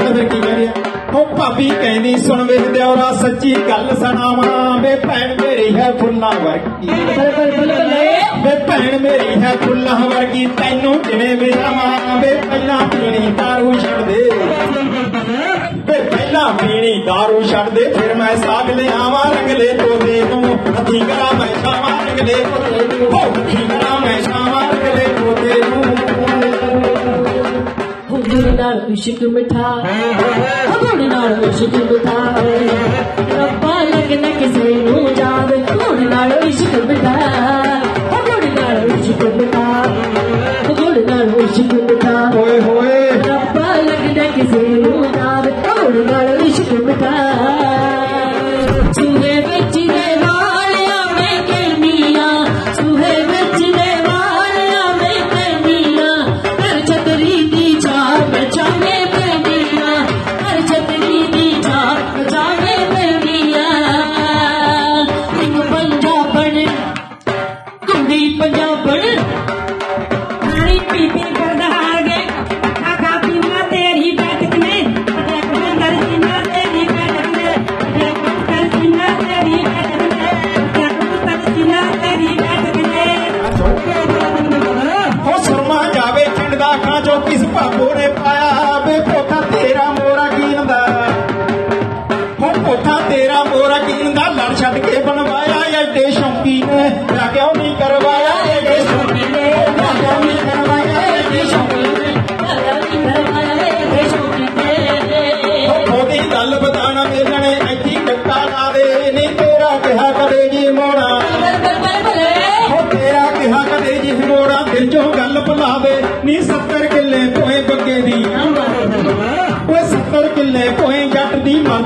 ਸੁਣ ਕੀ ਕਹਿ ਉਹ ਭਾਬੀ ਕਹਿੰਦੀ ਸੁਣ ਵੇ ਦਿਉਰਾ ਸੱਚੀ ਗੱਲ ਸੁਣਾਵਾਂ। ਵੇ ਭੈਣ ਮੇਰੀ ਹੈ ਫੁੱਲਾਂ ਵਰਗੀ। ਵੇ ਭੈਣ ਮੇਰੀ ਹੈ ਫੁੱਲਾਂ ਵਰਗੀ। ਤੈਨੂੰ ਕਿਵੇਂ ਵਿਸਾਵਾਂ ਵੇ ਪਹਿਲਾਂ ਪੀਣੀ ਦਾਰੂ ਛੱਡ ਦੇ। ਵੇ ਪਹਿਲਾਂ ਪੀਣੀ ਦਾਰੂ ਛੱਡ ਦੇ। ਫਿਰ ਮੈਂ ਸਾਗ ਲਿਆਵਾਂ ਰੰਗਲੇ ਤੋਦੇ ਨੂੰ। ਹੱਥੀ ਕਰਾਂ ਮੈਂ ਸ਼ਾਮਾਂ ਰੰਗਲੇ ਤੋਦੇ ਨੂੰ। ਹੱਥੀ ਕਰਾਂ ਮੈਂ ਇਸ਼ਕ ਮਿਠਾ ਹਬੜ ਨਾਲ ਇਸ਼ਕ ਮਿਠਾ ਰੱਬਾ ਲੱਗਣਾ ਕਿਸੇ ਨੂੰ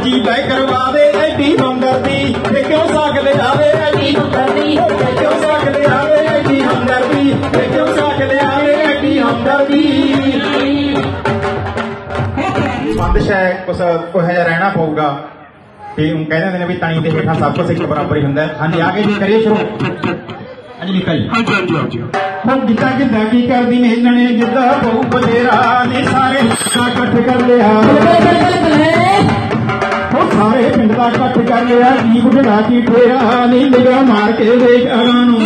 ਜੀ ਬੈ ਕਰਵਾ ਦੇ ਐਡੀ ਹਮਦਰਦੀ ਤੇ ਕਿਉਂ ਸਾਗ ਲਿਆਵੇ? ਐਡੀ ਹਮਦਰਦੀ ਤੇ ਕਿਉਂ ਸਾਗ ਲਿਆਵੇ? ਐਡੀ ਹਮਦਰਦੀ ਤੇ ਕਿਉਂ ਸਾਗ ਲਿਆਵੇ? ਐਡੀ ਹਮਦਰਦੀ ਬੰਦਸ਼ ਹੈ ਕੁਛ ਕੁਝ ਜਿਹਾ ਰਹਿਣਾ ਪਊਗਾ। ਤੇ ਉਹ ਕਹਿੰਦੇ ਹੁੰਦੇ ਨੇ ਵੀ ਤਣੀ ਦੇ ਹੇਠਾਂ ਸਭ ਕੁਝ ਇੱਕ ਬਰਾਬਰ ਹੀ ਹੁੰਦਾ ਹਾਂਜੀ ਆਗੇ ਜੀ ਕਰੀਏ ਸ਼ੁਰੂ। ਹਾਂਜੀ ਨਿਕਲ। ਹਾਂਜੀ ਹਾਂਜੀ ਹਾਂਜੀ ਹੁਣ ਜਿੱਦਾਂ ਕੀ ਕਰਦੀ ਨੇ ਇਹਨਾਂ ਨੇ ਜਿੱਦਾਂ ਬਹੁ ਬਲੇਰਾ ਨੇ ਸਾਰੇ ਇਕੱਠ ਕਰ ਲਿਆ। ਉਹ ਸਾਰੇ ਪਿੰਡ ਦਾ ਇਕੱਠ ਕਰ ਲਿਆ, ਕੀ ਬੁਢੜਾ ਕੀ ਠੇਰਾ ਨੀ ਨਿਗਾਹ ਮਾਰ ਕੇ ਵੇਖ ਅਗਾਂ ਨੂੰ।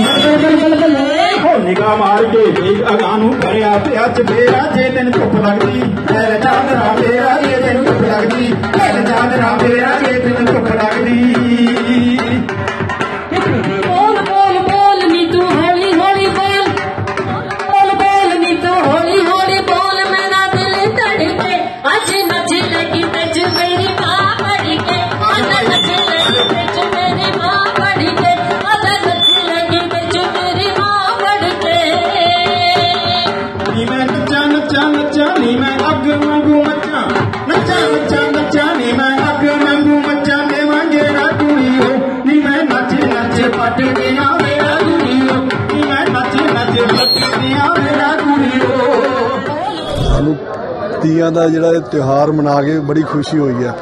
ਉਹ ਨਿਗਾਹ ਮਾਰ ਕੇ ਵੇਖ ਅਗਾਂ ਨੂੰ ਭਰਿਆ ਪਿਆ ਚੇਰਾ ਜੇ ਤੈਨੂੰ ਧੁੱਪ ਲੱਗਦੀ, ਲੈ ਚਾਦਰਾ ਤੇਰਾ ਜੇ ਤੈਨੂੰ ਧੁੱਪ ਲੱਗਦੀ, ਲੈ ਚਾਦਰਾ ਤੇਰਾ ਜੇ ਤੈਨੂੰ ਧੁੱਪ ਲੱਗਦੀ। ਤੀਆਂ ਦਾ ਜਿਹੜਾ ਇਹ ਤਿਉਹਾਰ ਮਨਾ ਕੇ ਬੜੀ ਖੁਸ਼ੀ ਹੋਈ ਹੈ।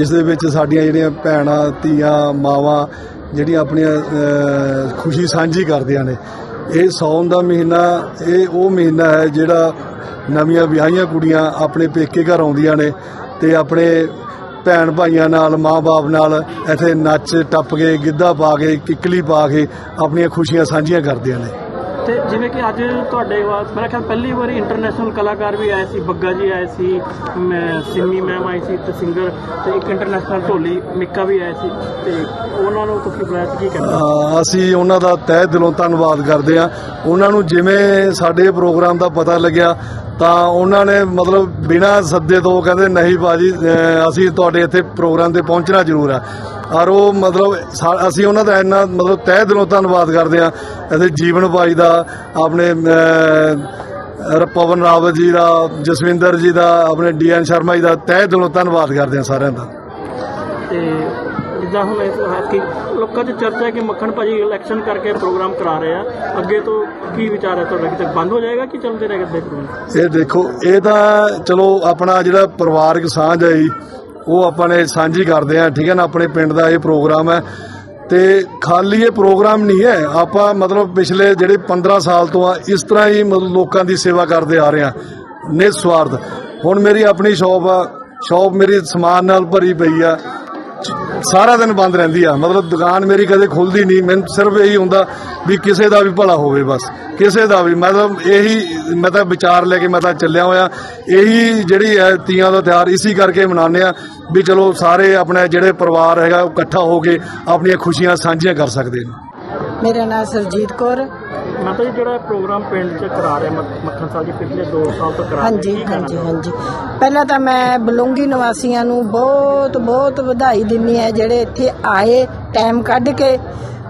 ਇਸ ਦੇ ਵਿੱਚ ਸਾਡੀਆਂ ਜਿਹੜੀਆਂ ਭੈਣਾਂ, ਧੀਆਂ, ਮਾਵਾਂ ਜਿਹੜੀਆਂ ਆਪਣੀਆਂ ਖੁਸ਼ੀ ਸਾਂਝੀ ਕਰਦੀਆਂ ਨੇ। ਇਹ ਸੌਣ ਦਾ ਮਹੀਨਾ, ਇਹ ਉਹ ਮਹੀਨਾ ਹੈ ਜਿਹੜਾ ਨਵੀਆਂ ਵਿਆਹੀਆਂ ਕੁੜੀਆਂ ਆਪਣੇ ਪੇਕੇ ਘਰ ਆਉਂਦੀਆਂ ਨੇ ਤੇ ਆਪਣੇ ਭੈਣ ਭਾਈਆਂ ਨਾਲ ਮਾਂ-ਬਾਪ ਨਾਲ ਇੱਥੇ ਨੱਚ, ਟੱਪ ਕੇ, ਗਿੱਧਾ ਪਾ ਕੇ, ਕਿੱਕਲੀ ਪਾ ਕੇ ਆਪਣੀਆਂ ਖੁਸ਼ੀਆਂ ਸਾਂਝੀਆਂ ਕਰਦੀਆਂ ਨੇ। ਤੇ ਜਿਵੇਂ ਕਿ ਅੱਜ ਤੁਹਾਡੇ ਵਾਸ ਮੇਰਾ ਖਿਆਲ ਪਹਿਲੀ ਵਾਰੀ ਇੰਟਰਨੈਸ਼ਨਲ ਕਲਾਕਾਰ ਵੀ ਆਏ ਸੀ, ਬੱਗਾ ਜੀ ਆਏ ਸੀ, ਮੈਂ ਸਿੰਮੀ ਮੈਮ ਆਈ ਸੀ ਤੇ ਸਿੰਗਰ ਤੇ ਇੱਕ ਇੰਟਰਨੈਸ਼ਨਲ ਢੋਲੀ ਮਿੱਕਾ ਵੀ ਆਏ ਸੀ ਤੇ ਉਹਨਾਂ ਨੂੰ ਤੁਸੀਂ ਬੁਲਾਇਆ ਕੀ ਕਹਿੰਦੇ ਅਸੀਂ ਉਹਨਾਂ ਦਾ ਤਹਿ ਦਿਲੋਂ ਧੰਨਵਾਦ ਕਰਦੇ ਹਾਂ। ਉਹਨਾਂ ਨੂੰ ਜਿਵੇਂ ਸਾਡੇ ਪ੍ਰੋਗਰਾਮ ਦਾ ਪਤਾ ਲੱਗਿਆ ਤਾਂ ਉਹਨਾਂ ਨੇ ਮਤਲਬ ਬਿਨਾਂ ਸੱਦੇ ਤੋਂ ਕਹਿੰਦੇ ਨਹੀਂ ਬਾਜੀ ਅ, ਅਸੀਂ ਤੁਹਾਡੇ ਇੱਥੇ ਪ੍ਰੋਗਰਾਮ ਤੇ ਪਹੁੰਚਣਾ ਜ਼ਰੂਰ ਆ। ਔਰ ਉਹ ਮਤਲਬ ਸਾ- ਅਸੀਂ ਉਹਨਾਂ ਦਾ ਇੰਨਾ ਮਤਲਬ ਤਹਿ ਦਿਲੋਂ ਧੰਨਵਾਦ ਕਰਦੇ ਹਾਂ। ਅਤੇ ਜੀਵਨ ਬਾਈ ਦਾ ਆਪਣੇ ਪਵਨ ਰਾਵਤ ਜੀ ਦਾ ਜਸਵਿੰਦਰ ਜੀ ਦਾ ਆਪਣੇ ਡੀਐਨ ਸ਼ਰਮਾ ਜੀ ਦਾ ਤਹਿ ਦਿਲੋਂ ਧੰਨਵਾਦ ਕਰਦੇ ਹਾਂ ਸਾਰਿਆਂ ਦਾ। ਤੇ ਜਿੱਦਾਂ ਹੁਣ ਇਸ ਕਿ ਲੋਕਾਂ 'ਚ ਚਰਚਾ ਹੈ ਕਿ ਮੱਖਣ ਭਾਜੀ ਇਲੈਕਸ਼ਨ ਕਰਕੇ ਪ੍ਰੋਗਰਾਮ ਕਰਾ ਰਹੇ ਆ। ਅੱਗੇ ਤੋਂ ਕੀ ਵਿਚਾਰ ਹੈ ਤੁਹਾਡਾ? ਕਿ ਬੰਦ ਹੋ ਜਾਏਗਾ ਕਿ ਚੱਲਦੇ ਰਹੇਗਾ ਪ੍ਰੋਗਰਾਮ ਇਹ ਦੇਖੋ, ਇਹ ਤਾਂ ਚਲੋ ਆਪਣਾ ਜਿਹੜਾ ਪਰਿਵਾਰਕ ਸਾਂਝ ਹੈ ਉਹ ਆਪਾਂ ਨੇ ਸਾਂਝੀ ਕਰਦੇ ਆ ਠੀਕ ਹੈ ਨਾ? ਆਪਣੇ ਪਿੰਡ ਦਾ ਇਹ ਪ੍ਰੋਗਰਾਮ ਹੈ। ਤੇ ਖਾਲੀ ਇਹ ਪ੍ਰੋਗਰਾਮ ਨਹੀਂ ਹੈ, ਆਪਾਂ ਮਤਲਬ ਪਿਛਲੇ ਜਿਹੜੇ 15 ਸਾਲ ਤੋਂ ਆ, ਇਸ ਤਰ੍ਹਾਂ ਹੀ ਮਤਲਬ ਲੋਕਾਂ ਦੀ ਸੇਵਾ ਕਰਦੇ ਆ ਰਹੇ ਆ ਨਿਸਵਾਰਥ। ਹੁਣ ਮੇਰੀ ਆਪਣੀ ਸ਼ਾਪ ਆ ਸ਼ਾਪ ਮੇਰੀ ਸਮਾਨ ਨਾਲ ਭਰੀ ਪਈ ਆ। ਸਾਰਾ ਦਿਨ ਬੰਦ ਰਹਿੰਦੀ ਆ। ਮਤਲਬ ਦੁਕਾਨ ਮੇਰੀ ਕਦੇ ਖੁੱਲਦੀ ਨਹੀਂ। ਮੈਨੂੰ ਸਿਰਫ ਇਹੀ ਹੁੰਦਾ ਵੀ ਕਿਸੇ ਦਾ ਵੀ ਭਲਾ ਹੋਵੇ ਬਸ। ਕਿਸੇ ਦਾ ਵੀ। ਮਤਲਬ ਇਹੀ ਮੈਂ ਤਾਂ ਵਿਚਾਰ ਲੈ ਕੇ ਮੈਂ ਤਾਂ ਚੱਲਿਆ ਹੋਇਆ। ਇਹੀ ਜਿਹੜੀ ਹੈ ਤੀਆਂ ਦਾ ਤਿਉਹਾਰ, ਇਸੀ ਕਰਕੇ ਮਨਾਉਂਦੇ ਆ ਵੀ ਚਲੋ ਸਾਰੇ ਆਪਣੇ ਜਿਹੜੇ ਪਰਿਵਾਰ ਹੈਗਾ, ਉਹ ਇਕੱਠਾ ਹੋ ਕੇ ਆਪਣੀਆਂ ਖੁਸ਼ੀਆਂ ਸਾਂਝੀਆਂ ਕਰ ਸਕਦੇ ਨੇ। ਮੇਰਾ ਨਾਮ ਸਰਜੀਤ ਕੌਰ। ਮਾਤਾ ਜੀ ਜਿਹੜਾ ਪ੍ਰੋਗਰਾਮ ਪਿੰਡ 'ਚ ਕਰਾ ਰਹੇ ਮੱਖ- ਮੱਖਣ ਸਾਹਿਬ ਜੀ ਪਿਛਲੇ 2 ਸਾਲ ਤੋਂ ਕਰਾ ਰਹੇ ਹਾਂਜੀ ਹਾਂਜੀ ਹਾਂਜੀ। ਪਹਿਲਾਂ ਤਾਂ ਮੈਂ ਬਲੂੰਗੀ ਨਿਵਾਸੀਆਂ ਨੂੰ ਬਹੁਤ ਬਹੁਤ ਵਧਾਈ ਦਿੰਨੀ ਹੈ ਜਿਹੜੇ ਇੱਥੇ ਆਏ ਟਾਈਮ ਕੱਢ ਕੇ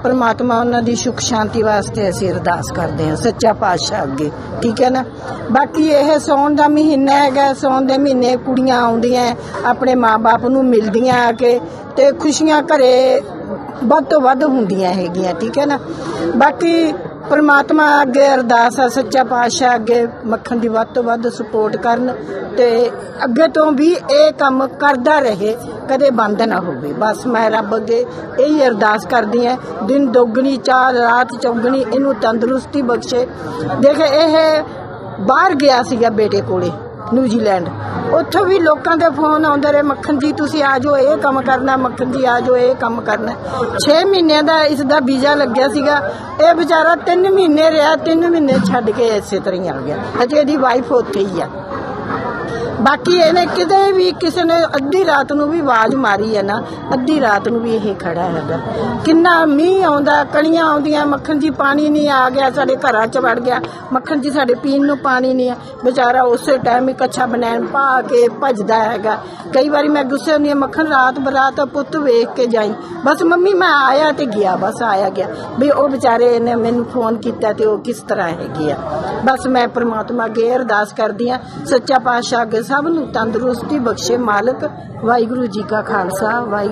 ਪਰਮਾਤਮਾ ਉਹਨਾਂ ਦੀ ਸੁਖ ਸ਼ਾਂਤੀ ਵਾਸਤੇ ਅਸੀਂ ਅਰਦਾਸ ਕਰਦੇ ਹਾਂ ਸੱਚਾ ਪਾਤਸ਼ਾਹ ਅੱਗੇ ਠੀਕ ਹੈ ਨਾ? ਬਾਕੀ ਇਹ ਸੌਣ ਦਾ ਮਹੀਨਾ ਹੈਗਾ ਸੌਣ ਦੇ ਮਹੀਨੇ ਕੁੜੀਆਂ ਆਉਂਦੀਆਂ ਆਪਣੇ ਮਾਪੇ ਨੂੰ ਮਿਲਦੀਆਂ ਆ ਕੇ ਤੇ ਖੁਸ਼ੀਆਂ ਘਰੇ ਵੱਧ ਤੋਂ ਵੱਧ ਹੁੰਦੀਆਂ ਹੈਗੀਆਂ ਠੀਕ ਹੈ ਨਾ? ਬਾਕੀ ਪਰਮਾਤਮਾ ਅੱਗੇ ਅਰਦਾਸ ਆ, ਸੱਚਾ ਪਾਤਸ਼ਾਹ ਅੱਗੇ ਮੱਖਣ ਦੀ ਵੱਧ ਤੋਂ ਵੱਧ ਸਪੋਰਟ ਕਰਨ ਤੇ ਅੱਗੇ ਤੋਂ ਵੀ ਇਹ ਕੰਮ ਕਰਦਾ ਰਹੇ, ਕਦੇ ਬੰਦ ਨਾ ਹੋਵੇ। ਬਸ ਮੈਂ ਰੱਬ ਅੱਗੇ ਇਹੀ ਅਰਦਾਸ ਕਰਦੀ ਹਾਂ, ਦਿਨ ਦੁੱਗਣੀ, ਚਾਰ ਰਾਤ ਚੌਗਣੀ, ਇਹਨੂੰ ਤੰਦਰੁਸਤੀ ਬਖਸ਼ੇ। ਦੇਖ, ਇਹ ਬਾਹਰ ਗਿਆ ਸੀਗਾ ਬੇਟੇ ਕੋਲੇ। ਨਿਊਜ਼ੀਲੈਂਡ। ਉੱਥੋਂ ਵੀ ਲੋਕਾਂ ਦੇ ਫੋਨ ਆਉਂਦੇ ਰਹੇ, ਮੱਖਣ ਜੀ, ਤੁਸੀਂ ਆ ਜਾਓ, ਇਹ ਕੰਮ ਕਰਨਾ, ਮੱਖਣ ਜੀ, ਆ ਜਾਓ, ਇਹ ਕੰਮ ਕਰਨਾ। 6 ਮਹੀਨਿਆਂ ਦਾ ਇਸ ਦਾ ਵੀਜ਼ਾ ਲੱਗਿਆ ਸੀਗਾ। ਇਹ ਵਿਚਾਰਾ 3 ਮਹੀਨੇ ਰਿਹਾ 3 ਮਹੀਨੇ ਛੱਡ ਕੇ ਇਸੇ ਤਰ੍ਹਾਂ ਹੀ ਆ ਗਿਆ। ਅਜੇ ਇਹਦੀ ਵਾਈਫ ਉੱਥੇ ਹੀ ਆ। ਬਾਕੀ ਇਹਨੇ ਕਿਤੇ ਵੀ ਕਿਸੇ ਨੇ ਅੱਧੀ ਰਾਤ ਨੂੰ ਵੀ ਆਵਾਜ਼ ਮਾਰੀ ਹੈ ਨਾ, ਅੱਧੀ ਰਾਤ ਨੂੰ ਵੀ ਇਹ ਖੜਾ ਹੈਗਾ। ਕਿੰਨਾ ਮੀਂਹ ਆਉਂਦਾ, ਕਣੀਆਂ ਆਉਂਦੀਆਂ, ਮੱਖਣ ਜੀ ਪਾਣੀ ਨਹੀਂ ਆ ਗਿਆ, ਸਾਡੇ ਘਰਾਂ 'ਚ ਵੜ ਗਿਆ। ਮੱਖਣ ਜੀ ਸਾਡੇ ਪੀਣ ਨੂੰ ਪਾਣੀ ਨਹੀਂ ਆ। ਵਿਚਾਰਾ ਉਸੇ ਟਾਈਮ ਹੀ ਕੱਛਾ ਬਨੈਣ ਪਾ ਕੇ ਭੱਜਦਾ ਹੈਗਾ। ਕਈ ਵਾਰੀ ਮੈਂ ਗੁੱਸੇ ਹੁੰਦੀ ਆ ਮੱਖਣ ਰਾਤ ਬਰਾਤ ਪੁੱਤ ਵੇਖ ਕੇ ਜਾਈ। ਬਸ ਮੰਮੀ, ਮੈਂ ਆਇਆ ਤੇ ਗਿਆ, ਬਸ ਆਇਆ ਗਿਆ। ਵੀ ਉਹ ਵਿਚਾਰੇ ਨੇ ਮੈਨੂੰ ਫੋਨ ਕੀਤਾ ਤੇ ਉਹ ਕਿਸ ਤਰ੍ਹਾਂ ਹੈਗੀ ਆ। ਬਸ ਮੈਂ ਪ੍ਰਮਾਤਮਾ ਅੱਗੇ ਅਰਦਾਸ ਕਰਦੀ ਆ ਸੱਚਾ ਪਾਤਸ਼ਾਹ ਅੱਗੇ ਸਭ ਨੂੰ ਤੰਦਰੁਸਤੀ ਬਖਸ਼ੇ ਮਾਲਕ ਵਾਹਿਗੁਰੂ ਜੀ ਕਾ ਖਾਲਸਾ ਵਾਹਿਗੁਰੂ